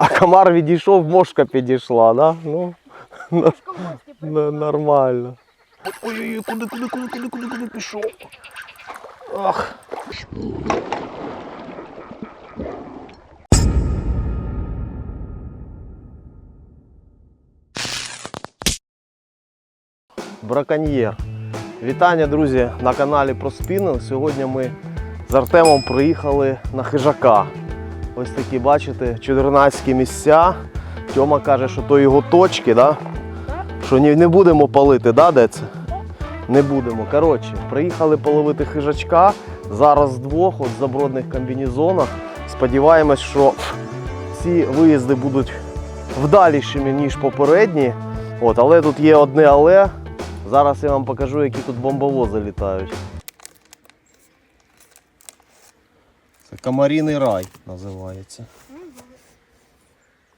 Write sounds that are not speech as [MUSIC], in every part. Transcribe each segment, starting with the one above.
А комар відійшов, мошка підійшла, да? Ну, нормально. Ой-ой-ой, куди, куди, куди, куди, куди, куди пішов? Ах. Браконьєр. Вітання, друзі, на каналі про спінинг. Сьогодні ми з Артемом приїхали на хижака. Ось такі, бачите, чудернацькі місця. Тьома каже, що то його точки, да? що не будемо палити, да, де це? Не будемо. Коротше, приїхали половити хижачка. Зараз двох, от в забродних комбінезонах. Сподіваємось, що ці виїзди будуть вдалішими, ніж попередні. От, але тут є одне але. Зараз я вам покажу, які тут бомбовози літають. Це комаріний рай називається.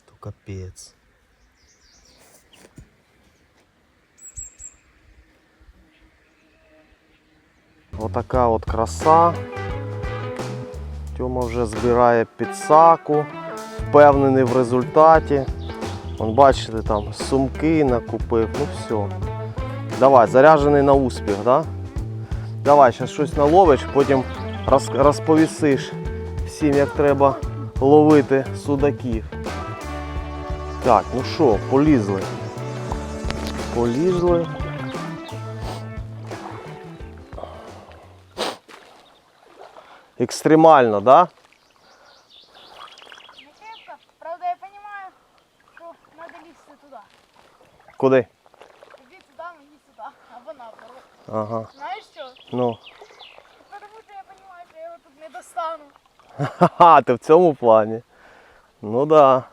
То капець. Отака от краса. Тьома вже збирає підсаку, впевнений в результаті. Вон, бачите, там сумки накупив, ну все. Давай, заряджений на успіх, да? Давай, зараз щось наловиш, потім розповісиш всім, як треба ловити судаків. Так, ну що, полізли. Полізли. Екстремально, да? Не. Правда, я понимаю, что надо лезть туда. Куди? Иди туда, иди сюда. Або наоборот. Ага. Знаешь что? Ну. Потому что я понимаю, что я его тут не достану. Ха-ха, ти в цьому плані. Ну да.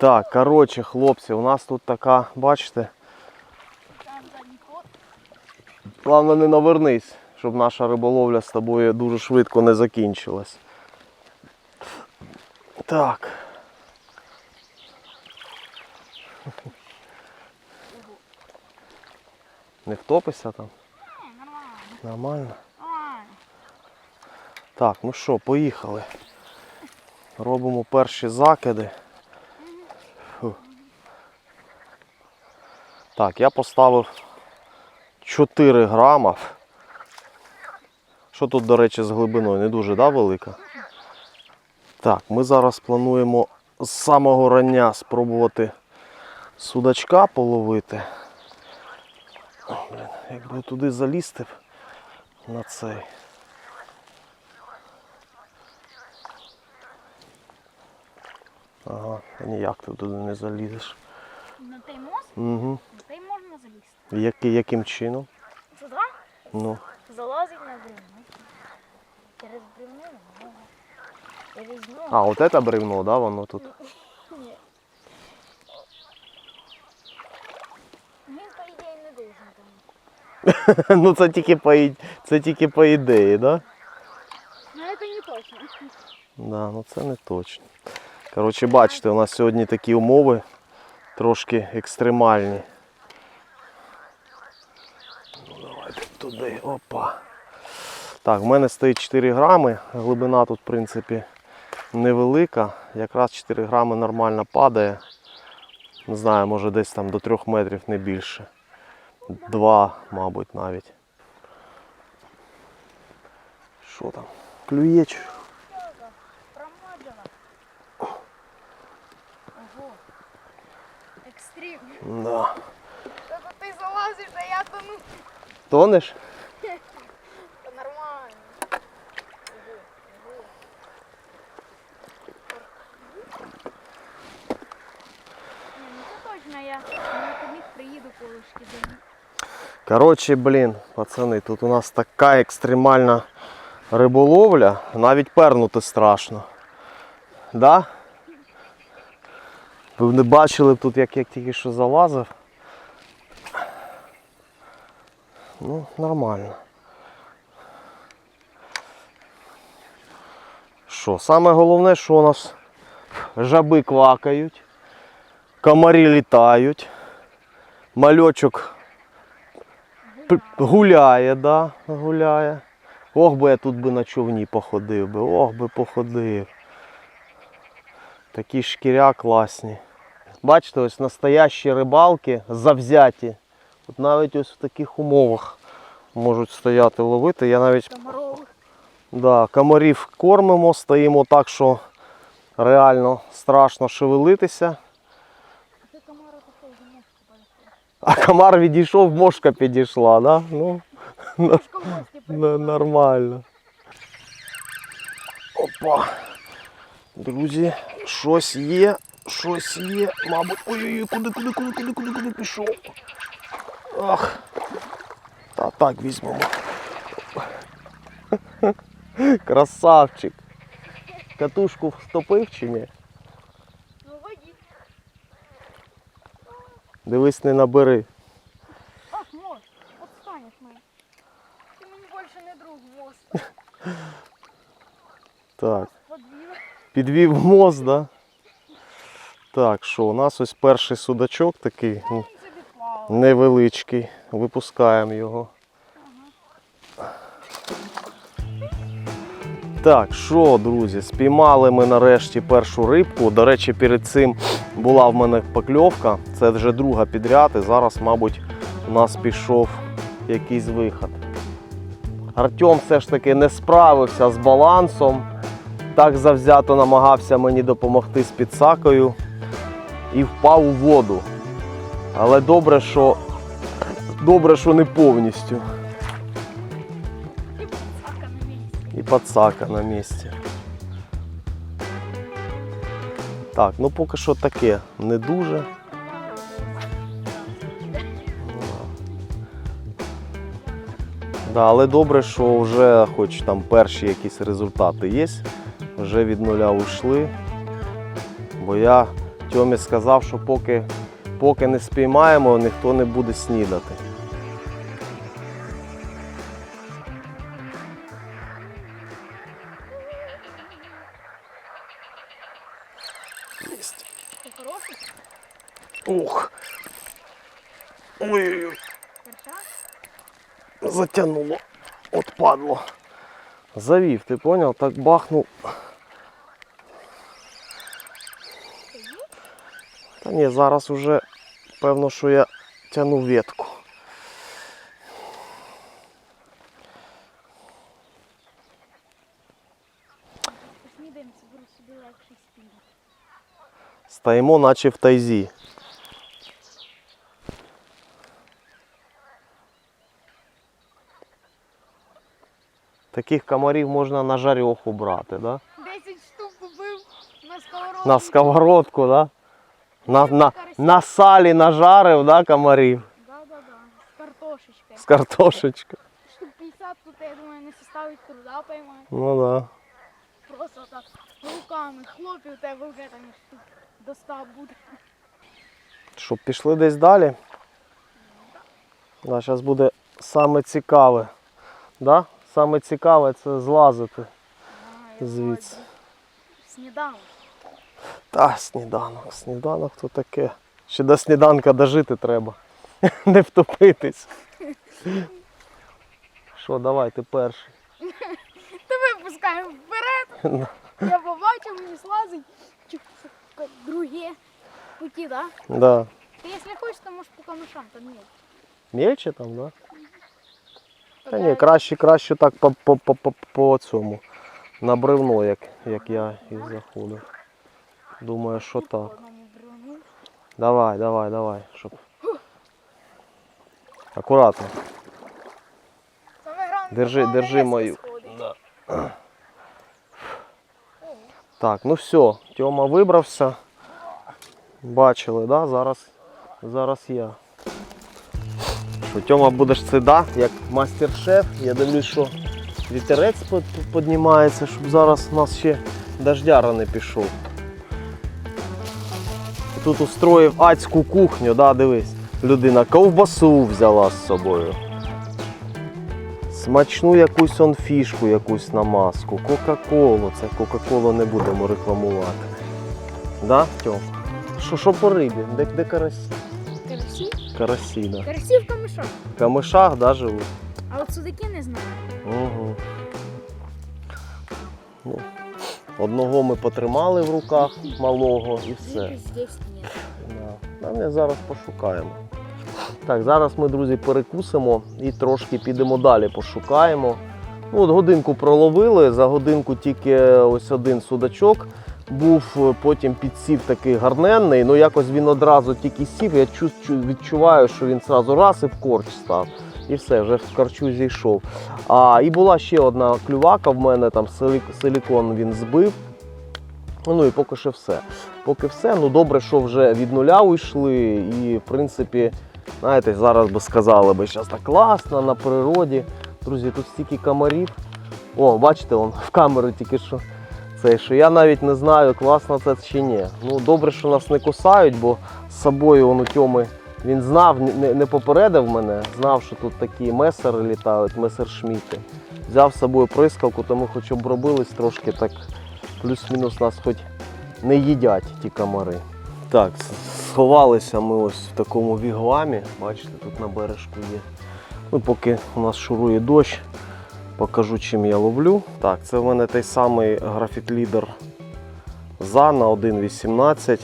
Так, коротше, хлопці, у нас тут така, бачите. Главное не навернись, щоб наша риболовля з тобою дуже швидко не закінчилась. Так. Не втопишся там? Нормально. Нормально. Так, ну що, поїхали. Робимо перші закиди. Фу. Так, я поставив 4 грама. Що тут, до речі, з глибиною? Не дуже да, велика? Так, ми зараз плануємо з самого рання спробувати судачка половити. Блін, якби туди залізти б на цей. Ага, ніяк ти туди не залізеш. На той мост, Угу. на той можно залезть. Які, яким чином? Туда Ну, залазить на бревно. Через бревно на ногу. Через ногу. а, от це бревно, да, воно тут. Ні. Він, по ідеї, не должен там. [LAUGHS] ну це тільки по, і- це тільки по ідеї, да? Ну, це не точно. Да, ну це не точно. Коротше, бачите, у нас сьогодні такі умови трошки екстремальні. Ну, давайте туди, опа. Так, в мене стоїть 4 грами, глибина тут, в принципі, невелика. Якраз 4 грами нормально падає. Не знаю, може десь там до 3 метрів не більше. Два, мабуть, навіть. Що там? Клює? чи? Промаджена. Ого. Екстрим. Да. Та тут ти залазиш, а я тону. Тонеш? Нормально. Ну це точно я на вихідних приїду колишки до них. Коротше, блін, пацани, тут у нас така екстремальна риболовля, навіть пернути страшно. Да? Ви б не бачили б тут, як я тільки що залазив. Ну, нормально. Що, саме головне, що у нас жаби квакають, комарі літають, мальочок Гуляє, да, гуляє. Ох би я тут би на човні походив би, ох би походив. Такі шкіря класні. Бачите, ось настоящі рибалки завзяті. От навіть ось в таких умовах можуть стояти ловити. Я навіть да, комарів кормимо, стоїмо так, що реально страшно шевелитися. А комар відійшов, мошка підійшла, да? Ну, [LAUGHS] нормально. Опа. Друзі, щось є, щось є. Мабуть. Ой-ой-ой, куди, куди, куди, куди, куди, куди пішов. Ах. Та так візьмемо. Красавчик. Катушку встопив чи ні? Ну воді. Дивись, не набери. Ах, мост. Отстанеш мене. Ти мені більше не друг мост. Так. Подвів. Підвів мост, да? Так, що, у нас ось перший судачок такий. Невеличкий. Випускаємо його. Так, що, друзі, спіймали ми нарешті першу рибку. До речі, перед цим була в мене покльовка. Це вже друга підряд, і зараз, мабуть, у нас пішов якийсь виход. Артем все ж таки не справився з балансом. Так завзято намагався мені допомогти з підсакою і впав у воду. Але добре, що добре, що не повністю. І пацака на місці. Так, ну поки що таке не дуже. Да, але добре, що вже хоч там перші якісь результати є. Вже від нуля ушли. Бо я Тьомі сказав, що поки, поки не спіймаємо, ніхто не буде снідати. Ух. Ой-ой-ой. Перша? Затягнуло. От падло. Завів, ти поняв? Так бахнув. Та ні, зараз уже певно, що я тягну ветку. Стоїмо, наче в тайзі. Таких комарів можна на жарьоху брати, да? 10 штук купив на сковородку. На сковородку, да? На, на, на салі нажарив, да, комарів Да-да-да. З картошечкою. з картошечкою. Штук 50 тут, я думаю, не составить труда поймати. Ну да. Просто так руками хлопів, у тебе вже там штук до 100 буде. Щоб пішли десь далі. Да, зараз буде саме цікаве. Да? Саме цікаве це злазити А, я звідси. Сніданок. Та, сніданок, сніданок то таке. Ще до сніданка дожити треба. [LAUGHS] Не втопитись. Що, давай, ти перший. Тебе пускаємо вперед. [LAUGHS] Я побачив, мені слазить. Чух, Друге путі, да? Да. Ти якщо хочеш, то можеш по камешам, там ні. Мельче там, да? Та ні, краще, краще так по, по, по, по, по цьому. На бревно, як, як я і заходив. Думаю, що так. Давай, давай, давай, щоб. Акуратно. Держи, держи мою. [CLEARS THROAT] Так, ну все, Тьома вибрався. Бачили, да? Зараз, зараз я. Що, Тьома будеш це да, як мастер-шеф. Я дивлюсь, що вітерець піднімається, щоб зараз у нас ще дождяра не пішов. Тут устроїв адську кухню, да, дивись. Людина ковбасу взяла з собою. Смачну якусь он фішку, якусь намазку, Кока-Колу. Це Кока-Колу не будемо рекламувати. Да, Тьом? Що, що по рибі? Де, де карасі? Карасі? Карасі, да. Карасі в камешах. В камишах, да, живуть? А от судаки не знаю. Угу. Ну, Одного ми потримали в руках малого і все. А ми зараз пошукаємо. Так, зараз ми, друзі, перекусимо і трошки підемо далі, пошукаємо. Ну, от годинку проловили, за годинку тільки ось один судачок був, потім підсів такий гарненний, ну якось він одразу тільки сів, я чу- чу- відчуваю, що він одразу раз і в корч став. І все, вже в корчу зійшов. А, і була ще одна клювака в мене, там силік- силікон він збив. Ну і поки що все. Поки все. Ну добре, що вже від нуля уйшли. І в принципі, знаєте, зараз би сказали би, зараз так класно на природі. Друзі, тут стільки комарів. О, бачите, вон в камеру тільки що це, що я навіть не знаю, класно це чи ні. Ну добре, що нас не кусають, бо з собою вон у Тьоми він знав, не, попередив мене, знав, що тут такі месери літають, месершміти. Взяв з собою прискалку, то ми хоч обробились трошки так, плюс-мінус нас хоч не їдять ті комари. Так, сховалися ми ось в такому вігвамі. Бачите, тут на бережку є. Ну, поки у нас шурує дощ, покажу, чим я ловлю. Так, це в мене той самий графіт-лідер ZA на 1.18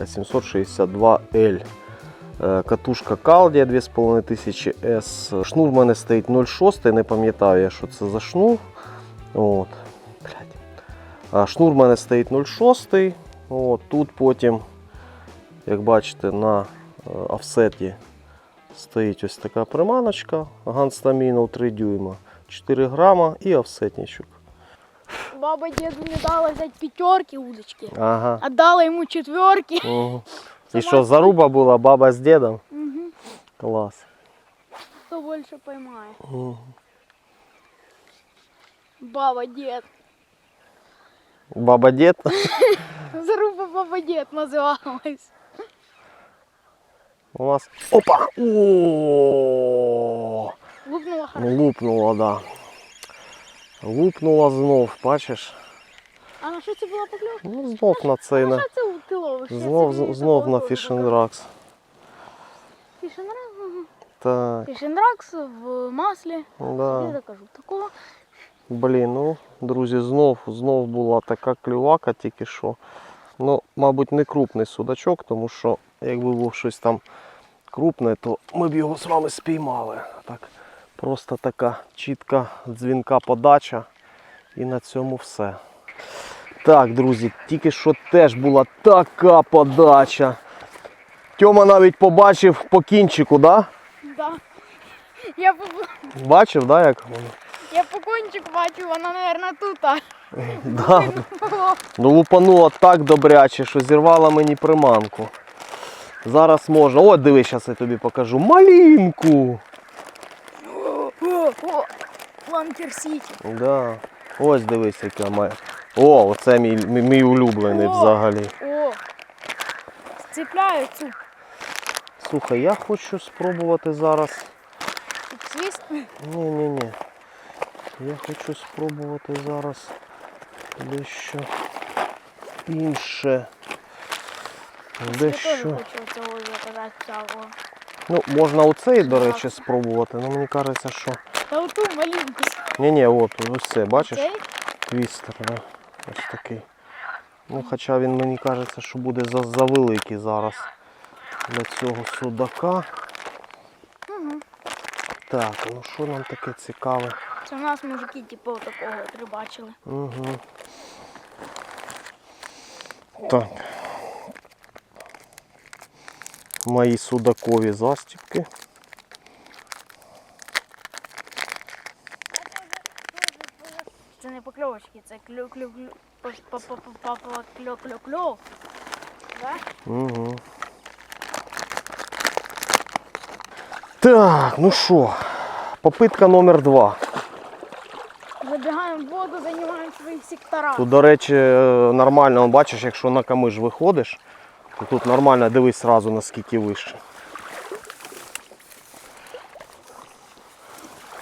762L. Е, Катушка Калдія 2500 S. Шнур в мене стоїть 0,6, не пам'ятаю я, що це за шнур. От. Блядь. Шнур в мене стоїть 0,6. От. Тут потім, як бачите, на е, офсеті стоїть ось така приманочка Ганстамінов 3 дюйма, 4 грама і офсетничок. Баба деду не дала взять пятерки удочки, Ага. а дала ему четверки. Угу. І що, заруба була баба з дідом? Мгм. Клас. Кто больше поймает? Мгм. Баба дед. Баба дід. [LAUGHS] Заруба баба дед называлась. У нас. Опа! О! Лупнула хорошо. Ну, лупнула, да. Лупнула знов, бачиш? А на що це була покльовка? Ну, знов на цей. А На... це ти ловиш? Я Знов, собі знов на такого не and Rocks. Фішенракс? Так, Фішенракс в маслі. Я да. докажу. Такого. Блін, ну, друзі, знов, знов була така клювака тільки що. Ну, мабуть, не крупний судачок, тому що якби був щось там крупне, то ми б його з вами спіймали. Так, просто така чітка дзвінка подача. І на цьому все. Так, друзі, тільки що теж була така подача. Тьома навіть побачив по кінчику, да? Да. Я по, Бачив, да, як воно? я по кончику бачу, вона, мабуть, тут. а. [LAUGHS] Да. Ну лупанула так добряче, що зірвала мені приманку. Зараз можна. О, диви, зараз я тобі покажу. Малінку. О, о, Ланкер Сіті. Да. Ось дивись, яка має. О, оце мій, мій, улюблений О. взагалі. О, цепляю цю Слухай, я хочу спробувати зараз. Ні-ні-ні. Я хочу спробувати зараз дещо інше. Дещо. Ну, можна оцей, до речі, спробувати, але мені кажеться, що. Та оту малинку. Ні, ні, от, ось це, бачиш? Твістер, да? Ось такий. Ну, хоча він мені кажеться, що буде за, за великий зараз для цього судака. Угу. Так, ну що нам таке цікаве? Це у нас мужики, типу, такого от рибачили. Угу. Так. Мої судакові застіпки. Це не покльовочки, це клю клю клю кльо кльо кльо. Да? Угу. Так, ну що, попитка номер два. Забігаємо в воду, займаємо свої сектора. Тут, до речі, е, нормально, бачиш, якщо на камиш виходиш, то тут нормально дивись сразу наскільки вище.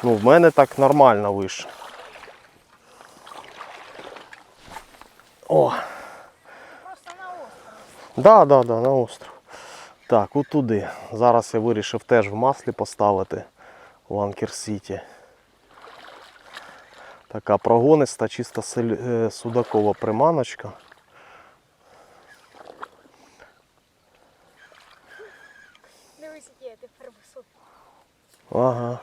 Ну, в мене так нормально вище. О, Просто на остров. да, да, да, на остров. Так, от туди. Зараз я вирішив теж в маслі поставити в Анкер Сіті. Така прогониста, чисто е, судакова приманочка. Дивись, який тепер високий. Ага.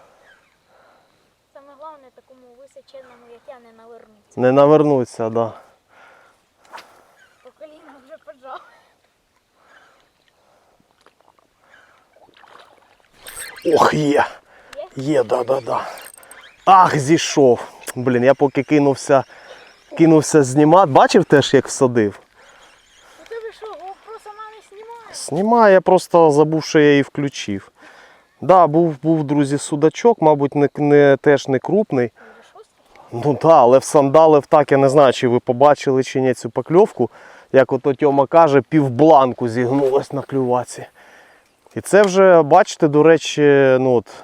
Саме головне такому височенному, як я, не навернуться. Не навернуться, так. Да. По коліна вже поджав. Ох, є. Є, да, да, да. Ах, зійшов. Блін, я поки кинувся, кинувся знімати. Бачив теж, як всадив? У тебе що, GoPro сама не знімає? Знімає, я просто забув, що я її включив. Да, був, був, друзі, судачок, мабуть, не, не, теж не крупний. Ну так, але всандалив так, я не знаю, чи ви побачили чи ні цю покльовку. Як ото Тьома каже, півбланку зігнулась на клюваці. І це вже, бачите, до речі, ну от,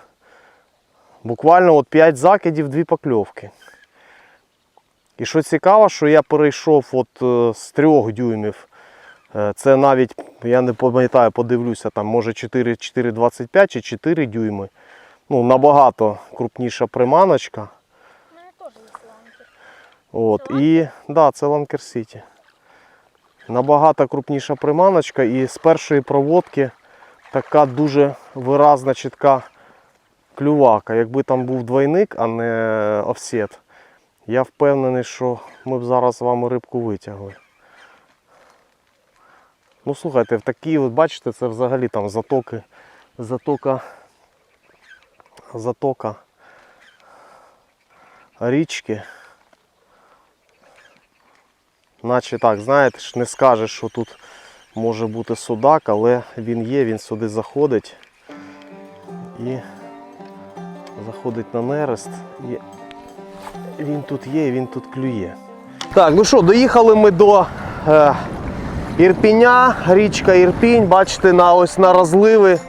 буквально от 5 закидів, 2 покльовки. І що цікаво, що я перейшов от е, з 3 дюймів. Е, Це навіть, я не пам'ятаю, подивлюся, там може 4, 4,25 чи 4 дюйми. Ну, набагато крупніша приманочка. У мене теж є сланки. От, і да, це Ланкер Сіті. Набагато крупніша приманочка і з першої проводки така дуже виразна, чітка клювака. Якби там був двойник, а не офсет, я впевнений, що ми б зараз з вами рибку витягли. Ну слухайте, в такі, от бачите, це взагалі там затоки, затока, затока річки. Наче так, знаєте, не скажеш, що тут може бути судак, але він є, він сюди заходить і заходить на нерест. І він тут є, він тут клює. Так, ну що, доїхали ми до е, Ірпіня, річка Ірпінь, бачите, на ось на розливи.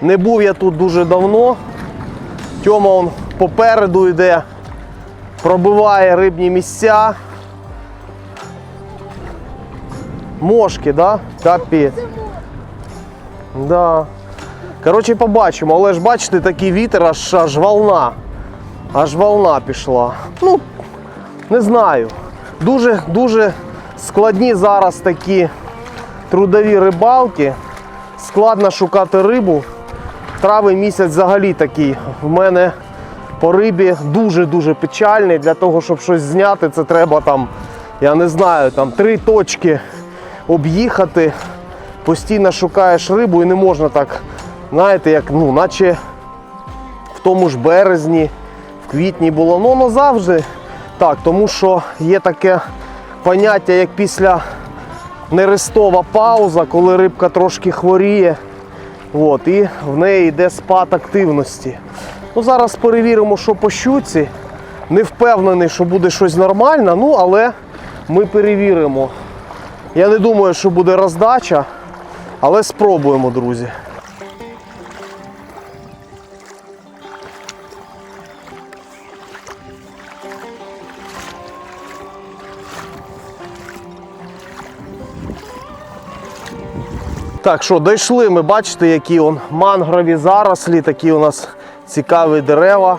Не був я тут дуже давно. Тьома он попереду йде, пробиває рибні місця. Мошки, да? Капець. Да. Коротше, побачимо, але ж бачите, такий вітер, аж, аж волна. Аж волна пішла. Ну, не знаю. Дуже, дуже складні зараз такі трудові рибалки. Складно шукати рибу. Травень місяць взагалі такий. В мене по рибі дуже-дуже печальний. Для того, щоб щось зняти, це треба там, я не знаю, там три точки об'їхати. Постійно шукаєш рибу і не можна так, знаєте, як ну, наче в тому ж березні, в квітні було. Ну, воно завжди так, тому що є таке поняття, як після нерестова пауза, коли рибка трошки хворіє. От, і в неї йде спад активності. Ну, зараз перевіримо, що по щуці. Не впевнений, що буде щось нормальне, ну але ми перевіримо. Я не думаю, що буде роздача, але спробуємо, друзі. Так, що, дійшли ми, бачите, які он мангрові зарослі, такі у нас цікаві дерева.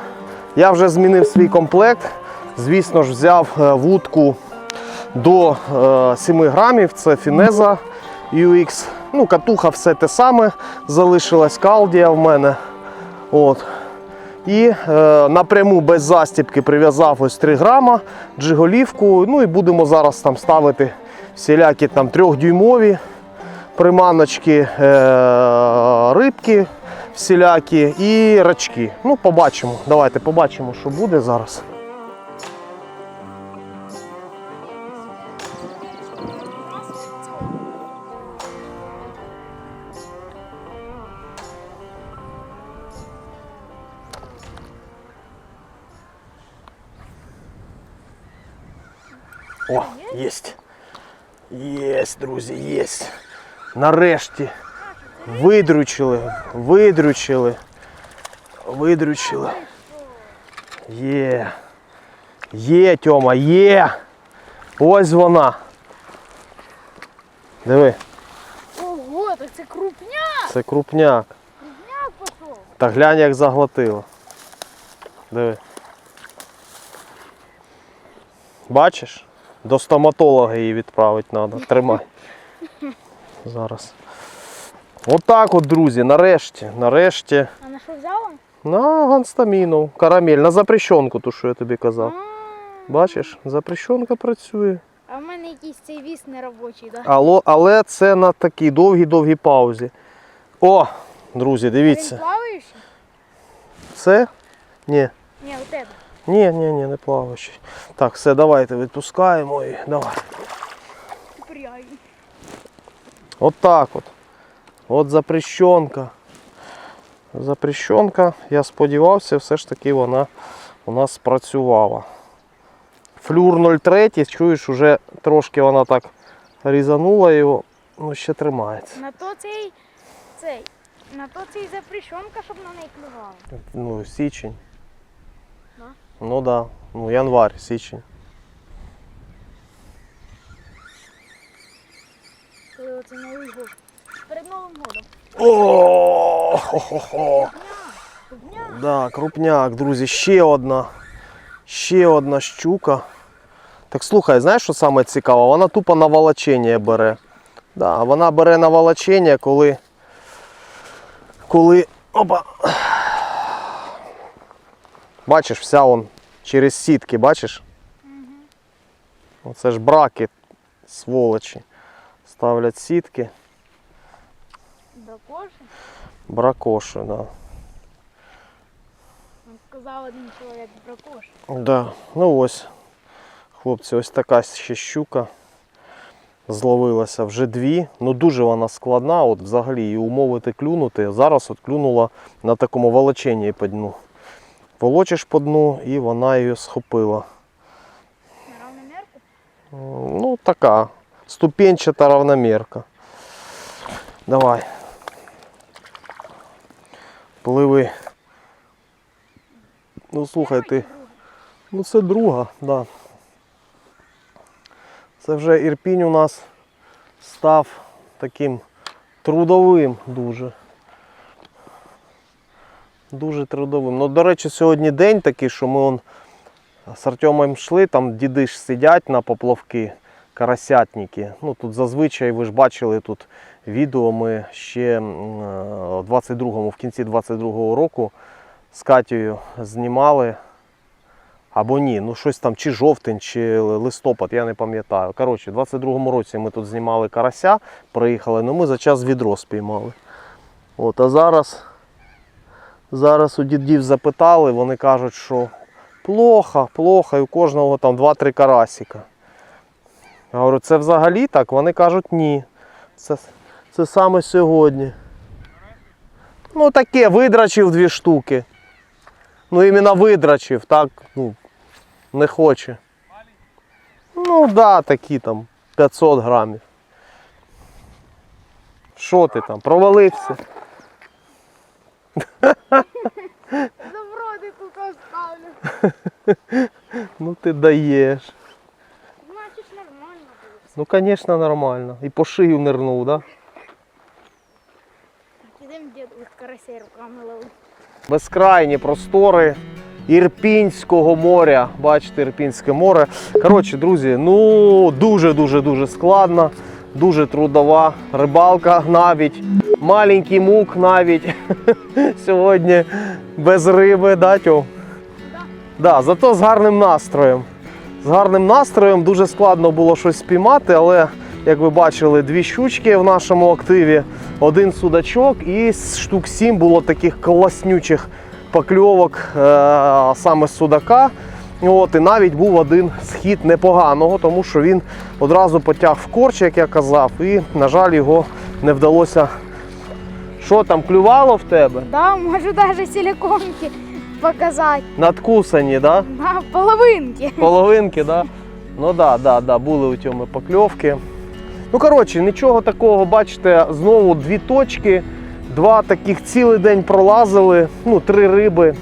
Я вже змінив свій комплект. Звісно ж, взяв е, вудку до е, 7 грамів. Це Фінеза UX. Ну, катуха все те саме. Залишилась калдія в мене. От. І е, напряму без застібки прив'язав ось 3 грама джиголівку. Ну і будемо зараз там ставити всілякі там трьохдюймові приманочки, е, рибки всілякі і рачки. Ну, побачимо. Давайте побачимо, що буде зараз. О, єсть. Єсть, друзі, єсть. Нарешті. Видручили, видручили. Видручили. Є. Є, Тьома, є. Ось вона. Диви, Ого, так це крупняк! це крупняк. Крупняк пішов. Та глянь, як заглотило. Диви. Бачиш? До стоматолога її відправити треба. Тримай. [LAUGHS] Зараз. Отак от, друзі, нарешті, нарешті. А на що взяла? На ганстаміну, карамель, на запрещенку, ту, що я тобі казав. Бачиш, запрещенка працює. А в мене якийсь цей віс неробочий, да? Але, але це на такій довгій-довгій паузі. О, друзі, Він дивіться. плаваючий? Це? Ні. Ні, у тебе. Ні, ні, ні, не плаваючий. Так, все, давайте відпускаємо і давай. От так от. От запрещенка. Запрещенка, я сподівався, все ж таки вона у нас спрацювала. Флюр 03, чуєш, уже трошки вона так різанула його, ну ще тримається. На то цей, цей, на то цей запрещенка, щоб на неї клювала. Ну, січень. Ну так. Да. Ну, январь, січень. Новий год. Перед Новим годом. О. Дня. Да, крупняк, друзі, ще одна. Ще одна щука. Так слухай, знаєш, що саме цікаво? Вона тупо на волочення бере. Да, вона бере на волочення, коли. Коли. Опа. Бачиш, вся он через сітки, бачиш? Оце ж браки, сволочі. Ставлять сітки. До коші. Бракоши, да. Сказав один чоловік про кош. Да, ну ось, хлопці, ось така ще щука зловилася вже дві. Ну дуже вона складна, от взагалі її умовити клюнути. Зараз от клюнула на такому волоченні по дну. Волочиш по дну і вона її схопила. М, Ну така, ступенчата равномірка. Давай. Пливи. Ну слухай ти. Ну це друга, да. Це вже Ірпінь у нас став таким трудовим дуже. Дуже трудовим. Ну, до речі, сьогодні день такий, що ми он з Артемом йшли, там діди ж сидять на поплавки, карасятники. Ну тут зазвичай ви ж бачили тут відео. Ми ще е, в 22-му, в кінці 22-го року з Катєю знімали. Або ні, ну щось там, чи жовтень, чи листопад, я не пам'ятаю. Коротше, в 22-му році ми тут знімали карася, приїхали, ну ми за час відро спіймали. От, а зараз, зараз у дідів запитали, вони кажуть, що плохо, плохо, і у кожного там 2-3 карасика. Я говорю, це взагалі так? Вони кажуть, ні. Це, це саме сьогодні. Ну таке, видрачив дві штуки. Ну іменно видрачив, так, ну, не хоче. Ну да, такі там 500 грамів. Що ти там, провалився? Завроди тут оставлю. Ну ти даєш. Значить нормально буде. Ну, звісно, нормально. І по шию нирнув, так? Да? Ідемо дід от карасей руками ловити. безкрайні простори Ірпінського моря. Бачите, Ірпінське море. Коротше, друзі, ну дуже-дуже дуже складно, дуже трудова рибалка навіть. Маленький мук навіть [LAUGHS] сьогодні без риби, да, Тьом? Да, зато з гарним настроєм. З гарним настроєм дуже складно було щось спіймати, але як ви бачили, дві щучки в нашому активі, один судачок і штук сім було таких класнючих покльовок е, саме судака. От, і навіть був один схід непоганого, тому що він одразу потяг в корч, як я казав, і, на жаль, його не вдалося. Що там, клювало в тебе? Да, можу навіть силиконки показати. Надкусані, да? На половинки. Половинки, да? Ну да, да, да, були у цьому покльовки. Ну, коротше, нічого такого, бачите, знову дві точки, два таких цілий день пролазили, ну, три риби.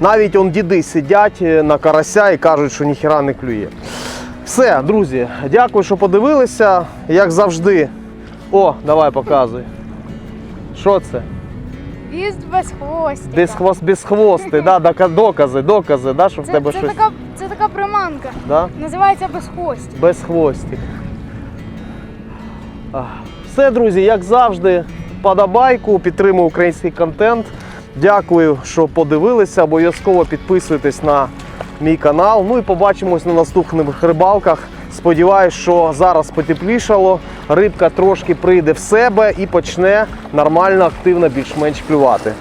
Навіть он діди сидять е, на карася і кажуть, що ніхіра не клює. Все, друзі, дякую, що подивилися. Як завжди. О, давай показуй. Що це? Віз без хвостика. Без хвост, без хвости, да, дока- докази, докази, да, що в Це, тебе це, щось. така, це така приманка. Да? Називається безхвості. без хвостик. А, Все, друзі, як завжди, подобайку, підтримую український контент. Дякую, що подивилися. Обов'язково підписуйтесь на мій канал. Ну і побачимось на наступних рибалках. Сподіваюсь, що зараз потеплішало, рибка трошки прийде в себе і почне нормально, активно, більш-менш клювати.